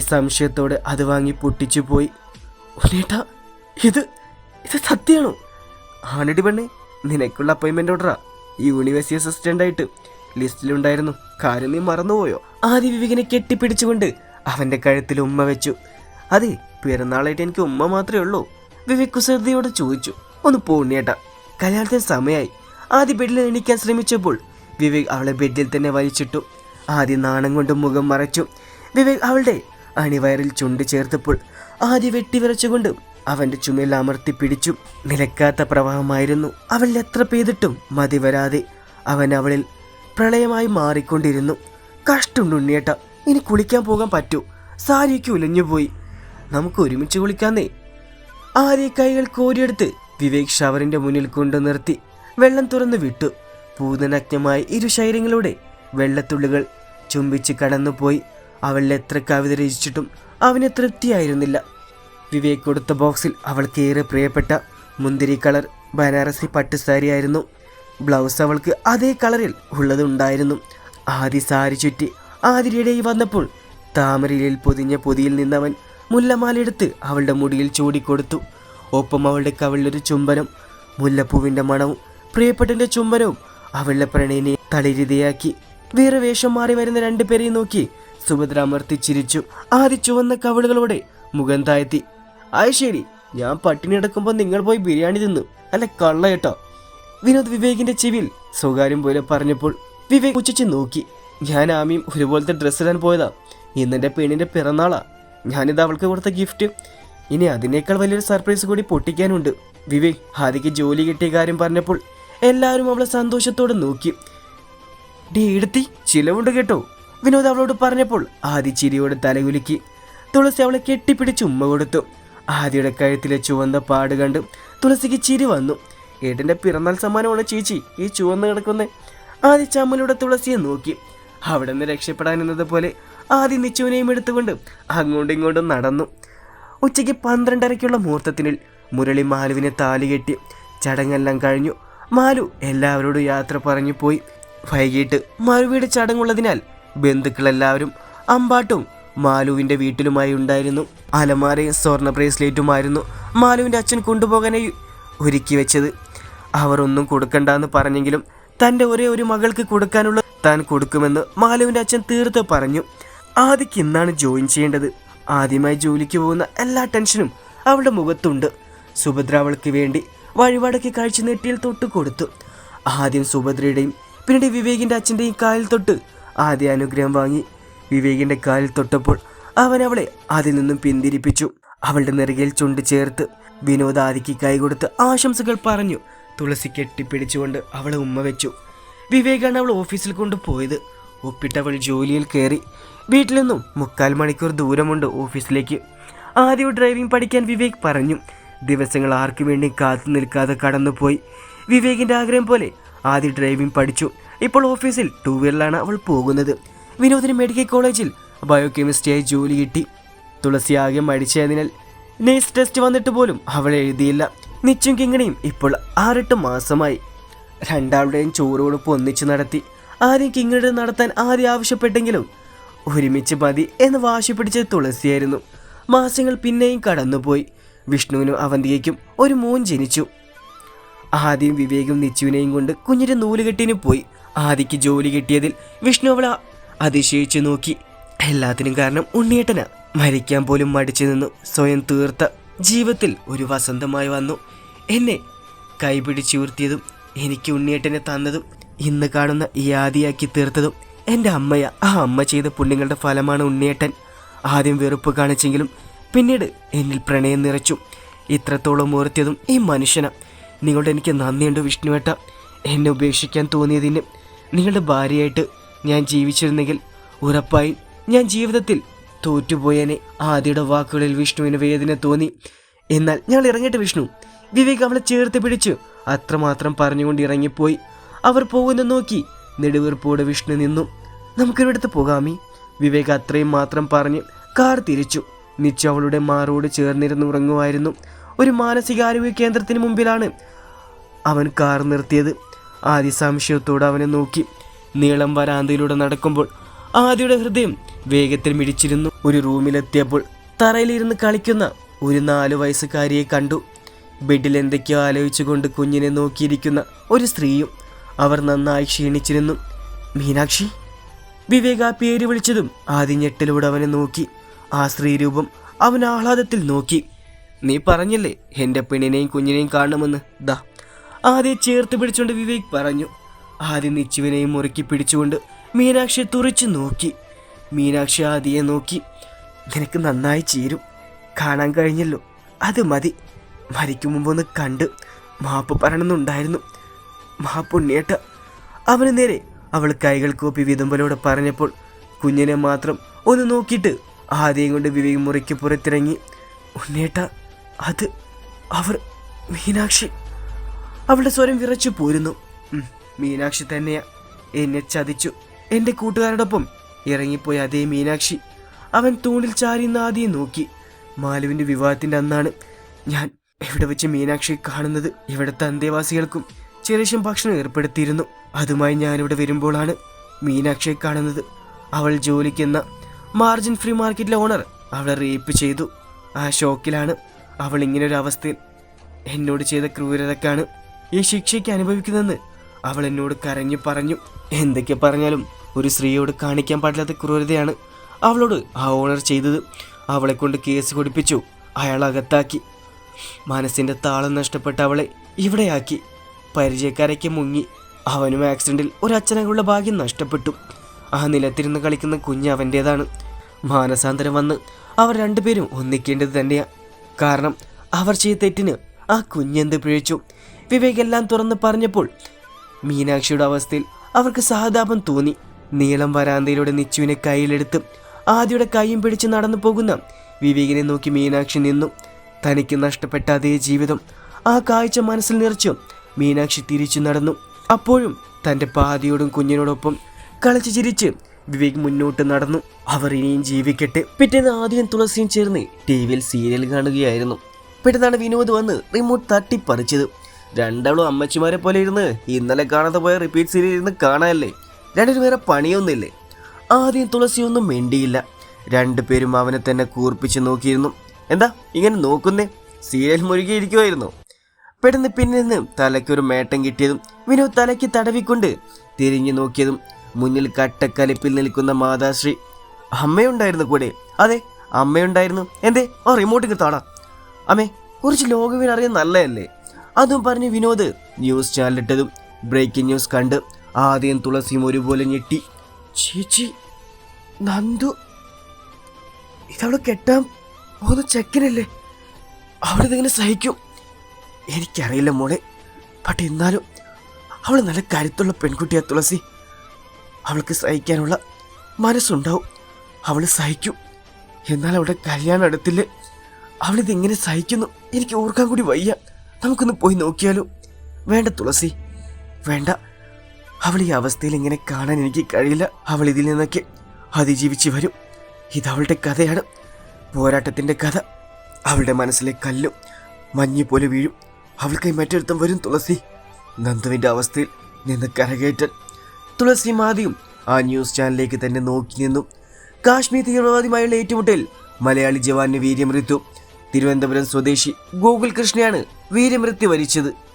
സംശയത്തോടെ അത് വാങ്ങി പൊട്ടിച്ചു പോയി. ഉണ്ണേട്ടാ ഇത് ഇത് സത്യമാണോ? ആണടി പെണ്ണെ നിനക്കുള്ള അപ്പോയിൻമെന്റ് ഓർഡറാ യൂണിവേഴ്സിറ്റി അസിസ്റ്റന്റ് ആയിട്ട് ലിസ്റ്റിലുണ്ടായിരുന്നു. കാര്യം നീ മറന്നുപോയോ? ആദ്യ വിവേകിനെ കെട്ടിപ്പിടിച്ചുകൊണ്ട് അവന്റെ കഴുത്തിൽ ഉമ്മ വെച്ചു. അതെ പിറന്നാളായിട്ട് എനിക്ക് ഉമ്മ മാത്രമേ ഉള്ളൂ. വിവേക് കുസൃതിയോട് ചോദിച്ചു. ഒന്ന് പോണ്യേട്ടാ കല്യാണത്തിന് സമയമായി ആദ്യ ബെഡിൽ എണീക്കാൻ ശ്രമിച്ചപ്പോൾ വിവേക് അവളെ ബെഡിൽ തന്നെ വലിച്ചിട്ടു. ആദ്യം നാണം കൊണ്ട് മുഖം മറച്ചു. വിവേക് അവളുടെ അണിവയറിൽ ചുണ്ട് ചേർത്തപ്പോൾ ആദ്യ വെട്ടിവിറച്ചുകൊണ്ട് അവന്റെ ചുമയിൽ അമർത്തി പിടിച്ചു. നിലക്കാത്ത പ്രവാഹമായിരുന്നു. അവൾ എത്ര പെയ്തിട്ടും മതി വരാതെ അവൻ അവളിൽ പ്രളയമായി മാറിക്കൊണ്ടിരുന്നു. കഷ്ടുണ്ട് ഉണ്ണിയേട്ട ഇനി കുളിക്കാൻ പോകാൻ പറ്റൂ. സാരിയൊക്കെ ഉലഞ്ഞുപോയി നമുക്ക് ഒരുമിച്ച് കുളിക്കാന്നേ. ആദ്യ കൈകൾ കോരിയെടുത്ത് വിവേക് ഷവറിന്റെ മുന്നിൽ കൊണ്ടു നിർത്തി വെള്ളം തുറന്നു വിട്ടു. പൂതനഗ്നമായ ഇരു ശൈര്യങ്ങളുടെ വെള്ളത്തുള്ളികൾ ചുംബിച്ച് കടന്നുപോയി. അവളിൽ എത്ര കവിത രചിച്ചിട്ടും അവന് തൃപ്തിയായിരുന്നില്ല. വിവേക് കൊടുത്ത ബോക്സിൽ അവൾക്ക് ഏറെ പ്രിയപ്പെട്ട മുന്തിരി കളർ ബനാറസി പട്ട് സാരിയായിരുന്നു. ബ്ലൗസ് അവൾക്ക് അതേ കളറിൽ ഉള്ളതുണ്ടായിരുന്നു. ആദി സാരി ചുറ്റി ആതിരിയിടയിൽ വന്നപ്പോൾ താമരയിൽ പൊതിഞ്ഞ പൊതിയിൽ നിന്നവൻ മുല്ലമാലെടുത്ത് അവളുടെ മുടിയിൽ ചൂടിക്കൊടുത്തു. ഒപ്പം അവളുടെ കവിളിലൊരു ചുംബനം മുല്ലപ്പൂവിന്റെ മണവും പ്രിയപ്പെട്ടന്റെ ചുംബനവും അവളുടെ പ്രണയിനെ തളിരിതയാക്കി. വേറെ വേഷം മാറി വരുന്ന രണ്ടുപേരെയും നോക്കി സുഭദ്ര അമർത്തി ചിരിച്ചു. ആദ്യ ചുവന്ന കവിളുകളോടെ മുഖം താഴ്ത്തി. അത് ശരി ഞാൻ പട്ടിണി എടുക്കുമ്പോൾ നിങ്ങൾ പോയി ബിരിയാണി തിന്നു. അല്ല കള്ള കേട്ടോ. വിനോദ് വിവേകിന്റെ ചെവിയിൽ സ്വകാര്യം പോലെ പറഞ്ഞപ്പോൾ വിവേക് ഉച്ചിച്ച് നോക്കി. ഞാൻ ആമിയും ഒരുപോലത്തെ ഡ്രസ്സ് ഇടാൻ പോയതാ. ഇന്നെന്റെ പെണ്ണിന്റെ പിറന്നാളാ. ഞാനിത് അവൾക്ക് കൊടുത്ത ഗിഫ്റ്റ് ഇനി അതിനേക്കാൾ വലിയൊരു സർപ്രൈസ് കൂടി പൊട്ടിക്കാനുണ്ട്. വിവേക് ഹാദിക്ക് ജോലി കിട്ടിയ കാര്യം പറഞ്ഞപ്പോൾ എല്ലാവരും അവളെ സന്തോഷത്തോടെ നോക്കി. ഡീ എടുത്തി. ചിലവുണ്ട് കേട്ടോ. വിനോദ് അവളോട് പറഞ്ഞപ്പോൾ ആദി ചിരിയോട് തലകുലുക്കി. തുളസി അവളെ കെട്ടിപ്പിടിച്ച് ഉമ്മ കൊടുത്തു. ആദിയുടെ കഴുത്തിലെ ചുവന്ന പാട് കണ്ട് തുളസിക്ക് ചിരി വന്നു. ഏട്ടന്റെ പിറന്നാൾ സമ്മാനമാണ് ചേച്ചി ഈ ചുവന്ന് കിടക്കുന്ന. ആദി ചമ്മലൂടെ തുളസിയെ നോക്കി. അവിടെ നിന്ന് രക്ഷപ്പെടാൻ എന്നതുപോലെ ആദി നിച്ചുവിനെയും എടുത്തുകൊണ്ട് അങ്ങോട്ടും ഇങ്ങോട്ടും നടന്നു. ഉച്ചയ്ക്ക് പന്ത്രണ്ടരയ്ക്കുള്ള മുഹൂർത്തത്തിനിൽ മുരളി മാലുവിനെ താലി കെട്ടി. ചടങ്ങെല്ലാം കഴിഞ്ഞു. മാലു എല്ലാവരോടും യാത്ര പറഞ്ഞു പോയി. വൈകിട്ട് മാലുവിയുടെ ചടങ്ങുള്ളതിനാൽ ബന്ധുക്കളെല്ലാവരും അമ്പാട്ടും മാലുവിന്റെ വീട്ടിലുമായി ഉണ്ടായിരുന്നു. അലമാരയും സ്വർണ ബ്രേസ്ലെറ്റുമായിരുന്നു മാലുവിന്റെ അച്ഛൻ കൊണ്ടുപോകാനായി ഒരുക്കി വെച്ചത്. അവർ ഒന്നും കൊടുക്കണ്ടെന്ന് പറഞ്ഞെങ്കിലും തന്റെ ഒരേ ഒരു മകൾക്ക് കൊടുക്കാനുള്ള താൻ കൊടുക്കുമെന്ന് മാലുവിന്റെ അച്ഛൻ തീർത്ത് പറഞ്ഞു. ആദിക്ക് ഇന്നാണ് ജോയിൻ ചെയ്യേണ്ടത്. ആദ്യമായി ജോലിക്ക് പോകുന്ന എല്ലാ ടെൻഷനും അവളുടെ മുഖത്തുണ്ട്. സുഭദ്ര അവൾക്ക് വേണ്ടി വഴിപാടൊക്കെ കഴിച്ചു നെറ്റിയിൽ തൊട്ട് കൊടുത്തു. ആദ്യം സുഭദ്രയുടെയും പിന്നീട് വിവേകിന്റെ അച്ഛന്റെയും കാലിൽ തൊട്ട് ആദ്യ അനുഗ്രഹം വാങ്ങി വിവേകിന്റെ കാലിൽ തൊട്ടപ്പോൾ അവൻ അവളെ അതിൽ നിന്നും പിന്തിരിപ്പിച്ചു. അവളുടെ നെറുകയിൽ ചുണ്ട് ചേർത്ത് വിനോദ് ആദിക്ക് കൈകൊടുത്ത് ആശംസകൾ പറഞ്ഞു. തുളസി കെട്ടിപ്പിടിച്ചുകൊണ്ട് അവളെ ഉമ്മ വെച്ചു. വിവേകാണ് അവൾ ഓഫീസിൽ കൊണ്ടുപോയത് ഒപ്പിട്ടവൾ ജോലിയിൽ കയറി. വീട്ടിൽ നിന്നും മുക്കാൽ മണിക്കൂർ ദൂരമുണ്ട് ഓഫീസിലേക്ക്. ആദ്യം ഡ്രൈവിംഗ് പഠിക്കാൻ വിവേക് പറഞ്ഞു. ദിവസങ്ങൾ ആർക്കു വേണ്ടി കാത്തു നിൽക്കാതെ കടന്നുപോയി. വിവേകിന്റെ ആഗ്രഹം പോലെ ആദ്യം ഡ്രൈവിംഗ് പഠിച്ചു. ഇപ്പോൾ ഓഫീസിൽ ടൂ വീലറിലാണ് അവൾ പോകുന്നത്. വിനോദിന് മെഡിക്കൽ കോളേജിൽ ബയോകെമിസ്ട്രിയായി ജോലി കിട്ടി. തുളസി ആകെ മടിച്ചതിനാൽ നേഴ്സ് ടെസ്റ്റ് വന്നിട്ട് പോലും അവൾ എഴുതിയില്ല. നിച്ചും കിങ്ങണിയും ഇപ്പോൾ ആറെട്ട് മാസമായി. രണ്ടാളുടെയും ചോറ് കൊടുപ്പ് ഒന്നിച്ചു നടത്തി. ആദ്യം കിങ്ങണി നടത്താൻ ആദ്യം ആവശ്യപ്പെട്ടെങ്കിലും ഒരുമിച്ച് മതി എന്ന് വാശി പിടിച്ചത് തുളസിയായിരുന്നു. മാസങ്ങൾ പിന്നെയും കടന്നുപോയി. വിഷ്ണുവിനും അവന്തികയ്ക്കും ഒരു മോൻ ജനിച്ചു. ആദ്യം വിവേകും നിച്ചുവിനെയും കൊണ്ട് കുഞ്ഞിന്റെ നൂലുകെട്ടിന് പോയി. ആദിക്ക് ജോലി കിട്ടിയതിൽ വിഷ്ണു അവളെ അതിശയിച്ചു നോക്കി. എല്ലാത്തിനും കാരണം ഉണ്ണിയേട്ടന് മരിക്കാൻ പോലും മടിച്ചു നിന്നു. സ്വയം തീർത്ത ജീവിതത്തിൽ ഒരു വസന്തമായി വന്നു. എന്നെ കൈപിടിച്ചുയർത്തിയതും എനിക്ക് ഉണ്ണിയേട്ടനെ തന്നതും ഇന്ന് കാണുന്ന ഈ ആദിയാക്കി തീർത്തതും എന്റെ അമ്മയ. ആ അമ്മ ചെയ്ത പുണ്യങ്ങളുടെ ഫലമാണ് ഉണ്ണിയേട്ടൻ. ആദ്യം വെറുപ്പ് കാണിച്ചെങ്കിലും പിന്നീട് എന്നിൽ പ്രണയം നിറച്ചു. ഇത്രത്തോളം ഓർത്തിയതും ഈ മനുഷ്യന. നിങ്ങളുടെ എനിക്ക് നന്ദിയുണ്ട് വിഷ്ണുവേട്ട. എന്നെ ഉപേക്ഷിക്കാൻ തോന്നിയതിന് നിങ്ങളുടെ ഭാര്യയായിട്ട് ഞാൻ ജീവിച്ചിരുന്നെങ്കിൽ ഉറപ്പായി ഞാൻ ജീവിതത്തിൽ തോറ്റുപോയനെ ആദ്യയുടെ വാക്കുകളിൽ വിഷ്ണുവിന് വേദന തോന്നി. എന്നാൽ ഞങ്ങൾ ഇറങ്ങട്ടെ വിഷ്ണു വിവേക് അവളെ ചേർത്ത് പിടിച്ചു അത്രമാത്രം പറഞ്ഞുകൊണ്ട് ഇറങ്ങിപ്പോയി. അവർ പോകുന്ന നോക്കി നെടുവീർപ്പോടെ വിഷ്ണു നിന്നു. നമുക്കൊരിടത്ത് പോകാമി വിവേക് അത്രയും മാത്രം പറഞ്ഞ് കാർ തിരിച്ചു. നിച്ചു അവളുടെ മാറോട് ചേർന്നിരുന്ന് ഉറങ്ങുമായിരുന്നു. ഒരു മാനസികാരോഗ്യ കേന്ദ്രത്തിന് മുമ്പിലാണ് അവൻ കാർ നിർത്തിയത്. ആദ്യ സംശയത്തോടെ അവനെ നോക്കി. നീളം വരാന്തയിലൂടെ നടക്കുമ്പോൾ ആദിയുടെ ഹൃദയം വേഗത്തിൽ മിടിച്ചിരുന്നു. ഒരു റൂമിലെത്തിയപ്പോൾ തറയിലിരുന്ന് കളിക്കുന്ന ഒരു നാലു വയസ്സുകാരിയെ കണ്ടു. ബെഡിൽ എന്തൊക്കെയോ ആലോചിച്ചുകൊണ്ട് കുഞ്ഞിനെ നോക്കിയിരിക്കുന്ന ഒരു സ്ത്രീയും അവർ നന്നായി ക്ഷീണിച്ചിരുന്നു. മീനാക്ഷി വിവേക ആ പേര് വിളിച്ചതും ആദ്യ ഞെട്ടിലൂടെ അവനെ നോക്കി. ആ സ്ത്രീരൂപം അവൻ ആഹ്ലാദത്തിൽ നോക്കി. നീ പറഞ്ഞില്ലേ എന്റെ പെണ്ണിനെയും കുഞ്ഞിനെയും കാണണമെന്ന്? ദാ ആദ്യം ചേർത്ത് പിടിച്ചുകൊണ്ട് വിവേക് പറഞ്ഞു. ആദ്യം നിച്ചുവിനെയും മുറുക്കി പിടിച്ചുകൊണ്ട് മീനാക്ഷി തുറച്ചു നോക്കി. മീനാക്ഷി ആദിയെ നോക്കി. നിനക്ക് നന്നായി ചേരും. കാണാൻ കഴിഞ്ഞല്ലോ. അത് മതി. മരിക്കും മുമ്പൊന്ന് കണ്ട് മാപ്പ് പറയണമെന്നുണ്ടായിരുന്നു. മാപ്പുണ്ണിയേട്ട അവന് നേരെ അവൾ കൈകൾ കോപ്പി വിതുമ്പലോടെ പറഞ്ഞപ്പോൾ കുഞ്ഞിനെ മാത്രം ഒന്ന് നോക്കിയിട്ട് ആദ്യം കൊണ്ട് വിവേക് മുറിക്ക് പുറത്തിറങ്ങി. ഉണ്ണേട്ട അത് അവർ മീനാക്ഷി അവളുടെ സ്വരം വിറച്ചു പോരുന്നു. മീനാക്ഷി തന്നെയാ. എന്നെ ചതിച്ചു. എന്റെ കൂട്ടുകാരോടൊപ്പം ഇറങ്ങിപ്പോയ അതേ മീനാക്ഷി അവൻ തൂണിൽ ചാരി ആദ്യം നോക്കി. മാലുവിന്റെ വിവാഹത്തിന്റെ അന്നാണ് ഞാൻ ഇവിടെ വെച്ച് മീനാക്ഷി കാണുന്നത്? ഇവിടുത്തെ അന്തേവാസികൾക്കും ചെറിയ ഭക്ഷണം ഏർപ്പെടുത്തിയിരുന്നു. അതുമായി ഞാനിവിടെ വരുമ്പോഴാണ് മീനാക്ഷിയെ കാണുന്നത്. അവൾ ജോലിക്കുന്ന മാർജിൻ ഫ്രീ മാർക്കറ്റിലെ ഓണർ അവളെ റേപ്പ് ചെയ്തു. ആ ഷോക്കിലാണ് അവൾ ഇങ്ങനെ ഒരു അവസ്ഥയിൽ എന്നോട് ചെയ്ത ക്രൂരതക്കാണ് ഈ ശിക്ഷയ്ക്ക് അനുഭവിക്കുന്നതെന്ന് അവൾ എന്നോട് കരഞ്ഞു പറഞ്ഞു. എന്തൊക്കെ പറഞ്ഞാലും ഒരു സ്ത്രീയോട് കാണിക്കാൻ പാടില്ലാത്ത ക്രൂരതയാണ് അവളോട് ആ ഓണർ ചെയ്തത്. അവളെ കൊണ്ട് കേസ് കൊടുപ്പിച്ചു. അയാൾ അകത്താക്കി. മനസ്സിന്റെ താളം നഷ്ടപ്പെട്ട അവളെ ഇവിടെയാക്കി. പരിചയക്കാരയ്ക്ക് മുങ്ങി. അവനും ആക്സിഡന്റിൽ ഒരു അച്ഛനകളുടെ ഭാഗ്യം നഷ്ടപ്പെട്ടു. ആ നിലത്തിരുന്ന് കളിക്കുന്ന കുഞ്ഞ് അവന്റേതാണ് മാനസാന്തരം വന്ന് അവർ രണ്ടുപേരും ഒന്നിക്കേണ്ടത് തന്നെയാണ് കാരണം അവർ ചെയ്ത തെറ്റിന് ആ കുഞ്ഞെന്ത് പിഴച്ചു? വിവേക് എല്ലാം തുറന്ന് പറഞ്ഞപ്പോൾ മീനാക്ഷിയുടെ അവസ്ഥയിൽ അവർക്ക് സഹതാപം തോന്നി. നീളം വരാന്തയിലൂടെ നിച്ചുവിനെ കയ്യിലെടുത്ത് ആദ്യയുടെ കൈയും പിടിച്ച് നടന്നു പോകുന്ന വിവേകിനെ നോക്കി മീനാക്ഷി നിന്നു. തനിക്ക് നഷ്ടപ്പെട്ട അതേ ജീവിതം ആ കാഴ്ച മനസ്സിൽ നിറച്ചു മീനാക്ഷി തിരിച്ചു നടന്നു. അപ്പോഴും തന്റെ പാതിയോടും കുഞ്ഞിനോടൊപ്പം കളിച്ചു ചിരിച്ച് വിവേക് മുന്നോട്ട് നടന്നു. അവർ ഇനിയും ജീവിക്കട്ടെ. പിറ്റേന്ന് ആദ്യം തുളസിയും ചേർന്ന് ടി വിയിൽ സീരിയൽ കാണുകയായിരുന്നു. പെട്ടെന്നാണ് വിനോദ് വന്ന് റിമോട്ട് തട്ടിപ്പറിച്ചത്. രണ്ടാളും അമ്മച്ചിമാരെ പോലെ ഇരുന്ന് ഇന്നലെ കാണാതെ പോയ റിപ്പീറ്റ് സീരിയൽ ഇരുന്ന് കാണാനല്ലേ രണ്ടിനു വേറെ പണിയൊന്നുമില്ലേ? ആദ്യം തുളസിയൊന്നും മിണ്ടിയില്ല. രണ്ടുപേരും അവനെ തന്നെ കൂർപ്പിച്ച് നോക്കിയിരുന്നു. എന്താ ഇങ്ങനെ നോക്കുന്നേ? സീരിയൽ മുഴുകിയിരിക്കുമായിരുന്നു പെട്ടെന്ന് പിന്നിൽ നിന്ന് തലയ്ക്കൊരു മേട്ടം കിട്ടിയതും വിനോദ് തലയ്ക്ക് തടവിക്കൊണ്ട് തിരിഞ്ഞു നോക്കിയതും മുന്നിൽ കട്ടക്കലിപ്പിൽ നിൽക്കുന്ന മാതാശ്രീ. അമ്മയുണ്ടായിരുന്നു കൂടെ. അതെ അമ്മയുണ്ടായിരുന്നു. എന്തേ ആ റിമോട്ടിങ് താടാ. അമ്മേ കുറച്ച് ലോകവിനറിയാൻ നല്ലതല്ലേ? അതും പറഞ്ഞ് വിനോദ് ന്യൂസ് ചാനലിട്ടതും ബ്രേക്കിംഗ് ന്യൂസ് കണ്ട് ആദ്യം തുളസിയും ഒരുപോലെ ഞെട്ടി. ചേച്ചി നന്ദു ഇതവൾ കെട്ടാൻ പോകുന്ന ചെക്കനല്ലേ? അവളിതെങ്ങനെ സഹിക്കും? എനിക്കറിയില്ല മോളെ ബട്ട് എന്നാലും അവൾ നല്ല കരുത്തുള്ള പെൺകുട്ടിയാ തുളസി. അവൾക്ക് സഹിക്കാനുള്ള മനസ്സുണ്ടാവും. അവൾ സഹിക്കും. എന്നാൽ അവളുടെ കല്യാണം അടുത്തില്ലേ അവളിതെങ്ങനെ സഹിക്കുന്നു? എനിക്ക് ഓർക്കാൻ കൂടി വയ്യ. നമുക്കൊന്ന് പോയി നോക്കിയാലോ? വേണ്ട തുളസി. വേണ്ട. അവൾ ഈ അവസ്ഥയിൽ ഇങ്ങനെ കാണാൻ എനിക്ക് കഴിയില്ല. അവൾ ഇതിൽ നിന്നൊക്കെ അതിജീവിച്ച് വരും. ഇതവളുടെ കഥയാണ്. പോരാട്ടത്തിന്റെ കഥ. അവളുടെ മനസ്സിലെ കല്ലും മഞ്ഞ് പോലെ വീഴും. അവൾക്കായി മറ്റൊരുത്തം വരും തുളസി. നന്ദുവിന്റെ അവസ്ഥയിൽ നിന്ന് കരകേറ്റൻ തുളസി മാതിയും ആ ന്യൂസ് ചാനലിലേക്ക് തന്നെ നോക്കി നിന്നു. കാശ്മീർ തീവ്രവാദിയുമായുള്ള ഏറ്റുമുട്ടൽ മലയാളി ജവാന് വീര്യമൃത്യു തിരുവനന്തപുരം സ്വദേശി ഗോകുൽ കൃഷ്ണയാണ് വീരമൃത്യു വരിച്ചത്.